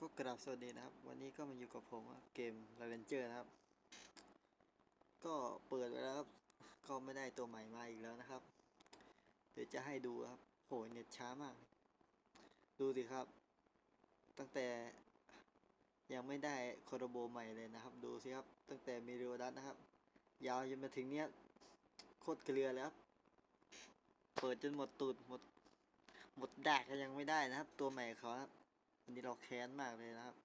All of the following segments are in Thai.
ก็กราบสวัสดีนะครับ วันนี้ก็มาอยู่กับผมเกม r a n g e r นะครับ ก็เปิดไปแล้วครับ ก็ไม่ได้ตัวใหม่มาอีกแล้วนะครับ เดี๋ยวจะให้ดูครับโหเน็ตช้ามาก ดูสิครับ ตั้งแต่ยังไม่ได้โคโรโบใหม่เลยนะครับ ดูสิครับ ตั้งแต่มีเรียวดัสนะครับ ยาวจนมาถึงเนี้ยโคตรเกลือเลยครับเปิดจนหมดตูดหมดหมดดากก็ยังไม่ได้นะครับ ตัวใหม่เขาครับ อันนี้เราแค้นมากเลยนะครับ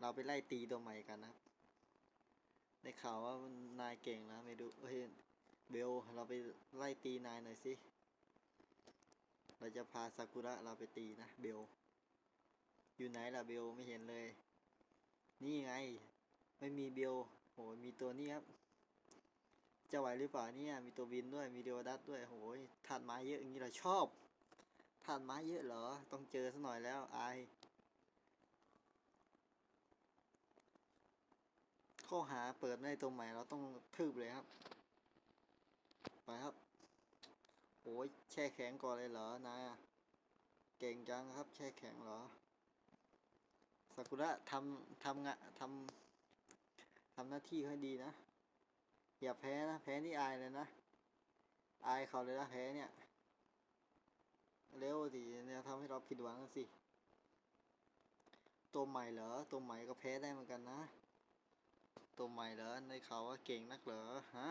เราไปไล่ตีตัวใหม่กันนะครับ ได้ข่าวว่านายเก่งนะไม่ดูเฮ้ยเบลเราไปไล่ตีนายหน่อยสิเราจะพาซากุระเราไปตีนะเบลอยู่ไหนล่ะเบลไม่เห็นเลย นี่ไง ไม่มีเบลโหมีตัวนี้ครับจะไหวหรือเปล่าเนี่ยมีตัวบินด้วยมีเดียวดัตด้วยโหยถาดไม้เยอะอย่างนี้เราชอบ ถาดไม้เยอะเหรอ ต้องเจอสัหน่อยแล้วไอข้อหาเปิดในตัวใหม่เราต้องทืบเลยครับ ไปครับ โอ้ยแช่แข็งก่อนเลยเหรอนายเก่งจังครับ แช่แข็งเหรอซากุระทำทำงะทำทำหน้าที่ให้ดีนะ อย่าแพ้นะ แพ้นี่อายเลยนะ อายเขาเลยนะแพ้เนี่ย เร็วดิเนี่ยทำให้เราผิดหวังสิ ตัวใหม่เหรอ ตัวใหม่ก็แพ้ได้เหมือนกันนะ ตัวใหม่เหรอ ในเขาว่าเก่งนักเหรอ ฮะ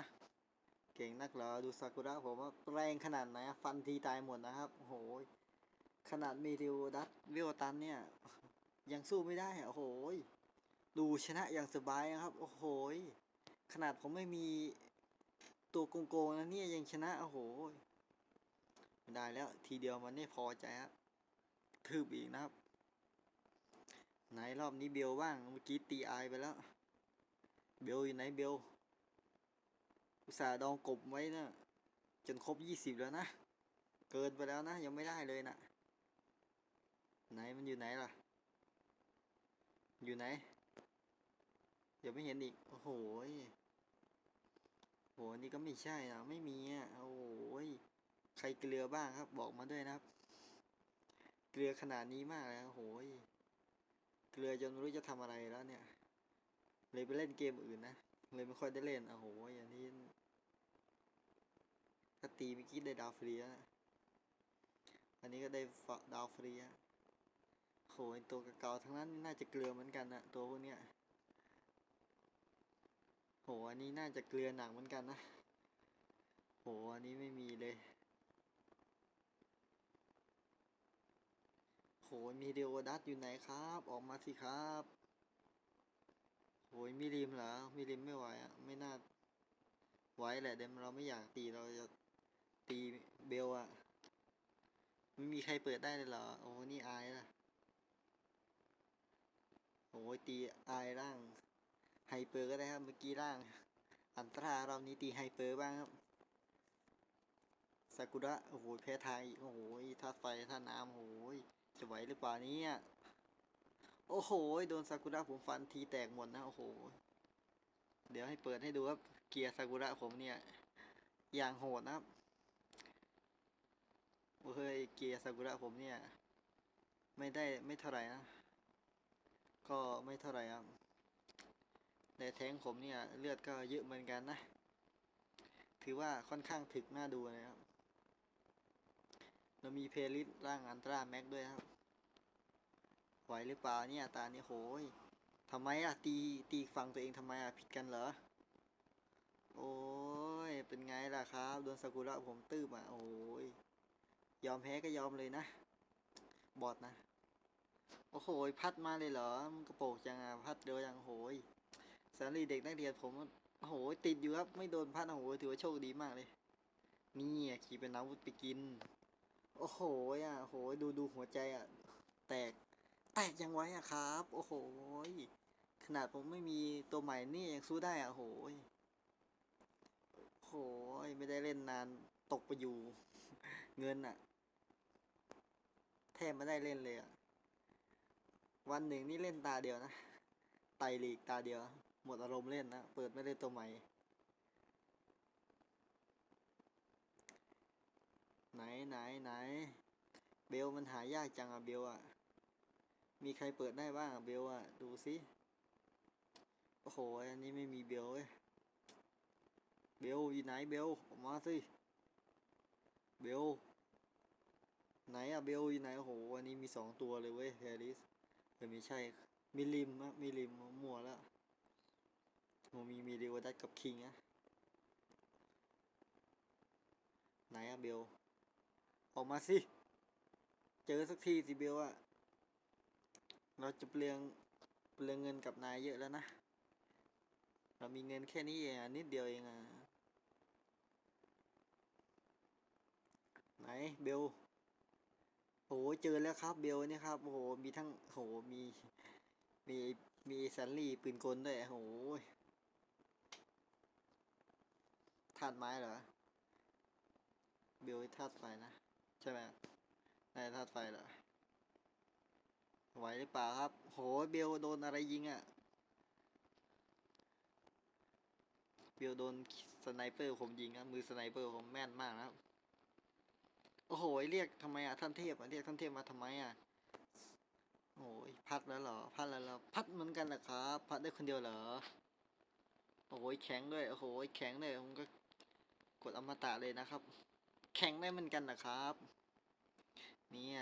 เก่งนักเหรอ ดูซากุระผมว่าแรงขนาดไหน ฟันทีตายหมดนะครับ โอ้โห ขนาดมีริวดัตวิวตันเนี่ย ยังสู้ไม่ได้โอ้โห ดูชนะอย่างสบายนะครับ โอ้โห ขนาดผมไม่มีตัวโกงๆนะเนี่ยยังชนะ โอ้โห ไม่ได้แล้วทีเดียวมันไม่พอใจครับทืบอีกนะครับ ไหนรอบนี้เบลบ้างเมื่อกี้ตีไอไปแล้ว เบลอยู่ไหนเบลอุตส่าห์ดองกบไว้นะจนครบยี่สิบแล้วนะ เกินไปแล้วนะ ยังไม่ได้เลยนะไหนมันอยู่ไหนล่ะ อยู่ไหน เดี๋ยวไม่เห็นอีก โอ้โหยโหนี่ก็ไม่ใช่นะไม่มีอะ โอ้โหย ใครเกลือบ้างครับ บอกมาด้วยนะครับ เกลือขนาดนี้มากเลยโอ้โหยเกลือจนไม่รู้จะทำอะไรแล้วเนี่ย เลยไปเล่นเกมอื่นนะเลยไม่ค่อยได้เล่นโอ้โหอย่างนี้ถ้าตีเมื่อกี้ได้ดาวฟรีแล้วนะอันนี้ก็ได้ดาวฟรีอะโหยตัวเก่าทั้งนั้นน่าจะเกลือเหมือนกันนะตัวพวกเนี้ยโหอันนี้น่าจะเกลือหนักเหมือนกันนะโหอันนี้ไม่มีเลย โหมีเดโอดัสอยู่ไหนครับ ออกมาสิครับ โหยมีริมเหรอมีริมไม่ไหวอะ ไม่น่าไหวแหละเดี๋ยวเราไม่อยากตีเราจะตีเบลอะ ไม่มีใครเปิดได้เลยเหรอ โอ้นี่อายละโอ้ยตีอายร่าง ไฮเปอร์ก็ได้ครับ เมื่อกี้ร่าง อันตรารอบนี้ตีไฮเปอร์บ้างครับซากุระ โอ้โหแพ้ทางอีก โอ้โหธาไฟธาน้ำโอ้โห จะไหวหรือเปล่านี้โอ้โห โดนซากุระผมฟันทีแตกหมดนะ โอ้โห เดี๋ยวให้เปิดให้ดูครับ เกียร์ซากุระผมเนี่ย อย่างโหดนะครับโอ้ยเกียร์ซากุระผมเนี่ย ไม่ได้ไม่เท่าไหร่นะ ก็ไม่เท่าไหร่ครับแต่แทงผมเนี่ย เลือดก็เยอะเหมือนกันนะ ถือว่าค่อนข้างถึกหน่าดูนะครับ เรามีเพลลิสร่างอันตราแม็กด้วยครับไหวหรือเปล่าเนี่ยตาเนี่ยโหยทำไมอะตีตีฝั่งตัวเองทำไมอะผิดกันเหรอ โอ้ยเป็นไงล่ะครับโดนซากุระผมตื้มอะโอ้ยยอมแพ้ก็ยอมเลยนะ บอดนะ โอ้โหพัดมาเลยเหรอมันกระโปรงจังอะพัดเร็วจังโหยสารีเด็กนักเรียนผมโอ้โหติดอยู่ครับไม่โดนพัดโอ้โหถือว่าโชคดีมากเลย นี่ขี่เป็นอาวุธไปกิน โอ้โหอะโอ้โหดูดูหัวใจอะ แตก แตกยังไว้อะครับ โอ้โห ขนาดผมไม่มีตัวใหม่นี่ยังสู้ได้อะโอ้โหโอ้โหไม่ได้เล่นนานตกไปอยู่ เงินอะ แทบไม่ได้เล่นเลยอะ วันหนึ่งนี่เล่นตาเดียวนะ ไตลีกตาเดียว หมดอารมณ์เล่นนะ เปิดไม่เล่นตัวใหม่ ไหนไหนไหน เบลมันหายากจังอะเบลอะมีใครเปิดได้บ้างอะเบลอะดูสิโอ้โหอันนี้ไม่มีเบลเว้ยเบลอยู่ไหนเบลออกมาสิเบลไหนอะเบลอยู่ไหนโอ้โหอันนี้มีสองตัวเลยเว้ยแฮร์ริสเออไม่ใช่มีริมอะมีริมมั่วแล้วโอ้มีมีเดวดัตกับคิงอะไหนอะเบล ออกมาสิ เจอสักทีสิเบลอะเราจะเปลืองเปลืองเงินกับนายเยอะแล้วนะ เรามีเงินแค่นี้เองนิดเดียวเองอะไหนเบลโอ้โหเจอแล้วครับเบลเนี่ยครับโอ้โหมีทั้งโอ้โหมีมีมีแซนลี่ปืนกลด้วยโอ้โหธาตุไม้เหรอ เบลธาตุไฟนะ ช่ไหมนายธาตุไฟเหรอไหวหรือเปล่าครับ โหเบลโดนอะไรยิงอะ่ะ เบลโดนสไนเปอร์ผมยิงนะมือสไนเปอร์ผมแม่นมากนะครับ โอ้โหเรียกทำไมอะท่านเทพอะเรียกท่านเทพมาทำไมอะโอ้ยพัดแล้วเหรอ พัดแล้วเหรอพัดเหมือนกันเหรอครับ พัดได้คนเดียวเหรอ โอ้โหแข็งด้วย โอ้โหแข็งเลยผมก็กดอมตะเลยนะครับ แข็งได้เหมือนกันนะครับ เนี่ย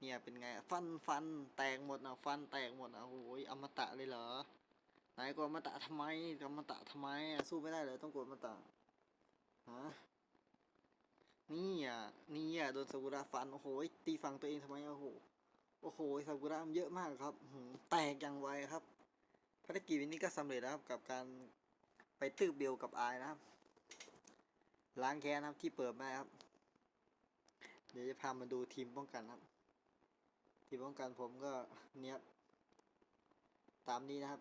เนี่ยเป็นไงฟันฟันแตกหมดนะฟันแตกหมดนะโอ้โหอมตะเลยเหรอไหนกดอมตะทำไมอมตะทำไมสู้ไม่ได้เลยต้องกดอมตะฮะนี่อะนี่อะโดนซากุระฟันโอ้โหตีฝั่งตัวเองทำไมโอ้โหโอ้โหซากุระมันเยอะมากครับหแตกอย่างไวครับภารกิจวันนี้ก็สำเร็จแล้วครับกับการไปตื้อเบลกับอายนะครับล้างแค้นครับที่เปิดมาครับ เดี๋ยวจะพามาดูทีมป้องกันครับ ทีมป้องกันผมก็เนี้ยตามนี้นะครับ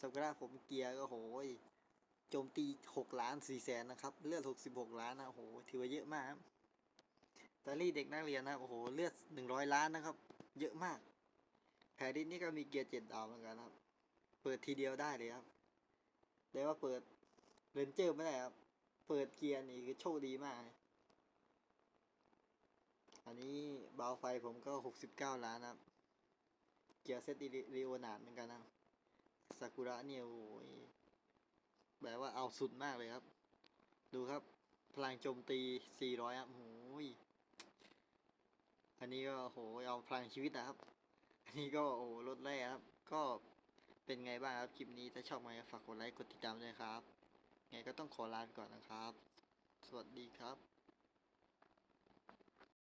ซากุระผมเกียร์ก็โหยโจมตีหกล้านสี่แสนนะครับ เลือดหกสิบหกล้านนะโหถือว่าเยอะมากครับตาลี่เด็กนักเรียนนะโอ้โหเลือดหนึ่งร้อยล้านนะครับ เยอะมาก แพรดิสนี่ก็มีเกียร์เจ็ดดาวเหมือนกันครับ เปิดทีเดียวได้เลยครับแต่ว่าเปิดเรนเจอร์ไม่ได้ครับ เปิดเกียร์นี่คือโชคดีมาก อันนี้เบาไฟผมก็หกสิบเก้าล้านนะเกียร์เซตรีโอนาดเหมือนกันนะซากุระเนี่ยโอ้ยแบบว่าเอาสุดมากเลยครับ ดูครับ พลังโจมตี 400ครับโอ้ยอันนี้ก็โหเอาพลังชีวิตนะครับ อันนี้ก็โอ้ลดแร่ครับ ก็เป็นไงบ้างครับ คลิปนี้ถ้าชอบมาฝากกดไลค์กดติดตามด้วยครับ ไงก็ต้องขอลาไปก่อนนะครับ สวัสดีครับ